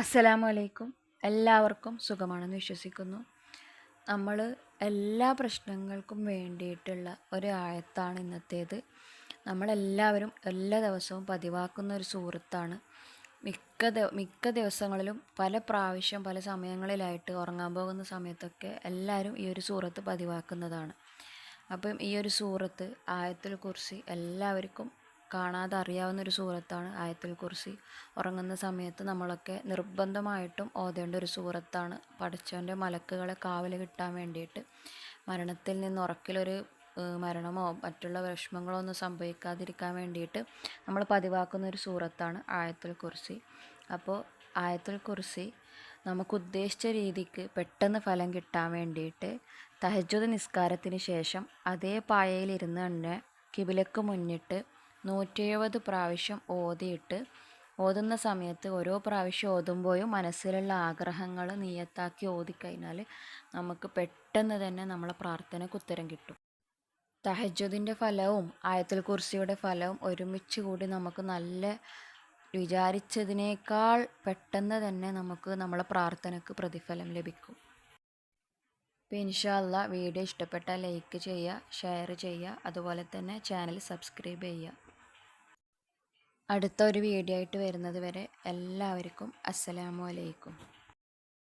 അസ്സലാമു അലൈക്കും എല്ലാവർക്കും സുഖമാണെന്ന് വിശ്വസിക്കുന്നു. നമ്മൾ എല്ലാ പ്രശ്നങ്ങൾക്കും വേണ്ടിയിട്ടുള്ള ഒരു ആയത്താണ് ഇന്നത്തേത്. നമ്മളെല്ലാവരും എല്ലാ ദിവസവും പതിവാക്കുന്ന ഒരു സുഹൃത്താണ്. മിക്ക മിക്ക ദിവസങ്ങളിലും പല പ്രാവശ്യം പല സമയങ്ങളിലായിട്ട് ഉറങ്ങാൻ പോകുന്ന സമയത്തൊക്കെ എല്ലാവരും ഈ ഒരു സൂറത്ത് പതിവാക്കുന്നതാണ്. അപ്പം ഈ ഒരു സൂറത്ത് ആയത്തിൽ കുറിച്ച് എല്ലാവർക്കും കാണാതെ അറിയാവുന്ന ഒരു സൂറത്താണ് ആയത്തുൽ കുർസി. ഉറങ്ങുന്ന സമയത്ത് നമ്മളൊക്കെ നിർബന്ധമായിട്ടും ഓതേണ്ട ഒരു സൂറത്താണ്. പഠിച്ചവന്റെ മലക്കുകളെ കാവൽ കിട്ടാൻ വേണ്ടിയിട്ട്. മരണത്തിൽ നിന്ന് ഉറക്കിലൊരു മരണമോ മറ്റുള്ള വിഷമങ്ങളോ ഒന്നും സംഭവിക്കാതിരിക്കാൻ വേണ്ടിയിട്ട് നമ്മൾ പതിവാക്കുന്ന ഒരു സൂറത്താണ് ആയത്തുൽ കുർസി. അപ്പോൾ ആയത്തുൽ കുർസി നമുക്ക് ഉദ്ദേശിച്ച രീതിക്ക് പെട്ടെന്ന് ഫലം കിട്ടാൻ വേണ്ടിയിട്ട് തഹജ്ജുദ് നിസ്കാരത്തിന് ശേഷം അതേ പായയിലിരുന്ന് തന്നെ കിബിലക്ക് മുന്നിട്ട് നൂറ്റി എഴുപത് പ്രാവശ്യം ഓതിയിട്ട് ഓതുന്ന സമയത്ത് ഓരോ പ്രാവശ്യം ഓതുമ്പോഴും മനസ്സിലുള്ള ആഗ്രഹങ്ങൾ നീയത്താക്കി ഓതിക്കഴിഞ്ഞാൽ നമുക്ക് പെട്ടെന്ന് തന്നെ നമ്മളെ പ്രാർത്ഥനയ്ക്ക് ഉത്തരം കിട്ടും. തഹജുദിന്റെ ഫലവും ആയത്തുൽ കുർസിയുടെ ഫലവും ഒരുമിച്ച് കൂടി നമുക്ക് നല്ല വിചാരിച്ചതിനേക്കാൾ പെട്ടെന്ന് തന്നെ നമുക്ക് നമ്മളെ പ്രാർത്ഥനയ്ക്ക് പ്രതിഫലം ലഭിക്കും. അപ്പോൾ ഇൻഷാല്ല വീഡിയോ ഇഷ്ടപ്പെട്ടാൽ ലൈക്ക് ചെയ്യുക ഷെയർ ചെയ്യുക അതുപോലെ തന്നെ ചാനൽ സബ്സ്ക്രൈബ് ചെയ്യുക. അടുത്ത ഒരു വീഡിയോ ആയിട്ട് വരുന്നത് വരെ എല്ലാവർക്കും അസ്സലാമു അലൈക്കും.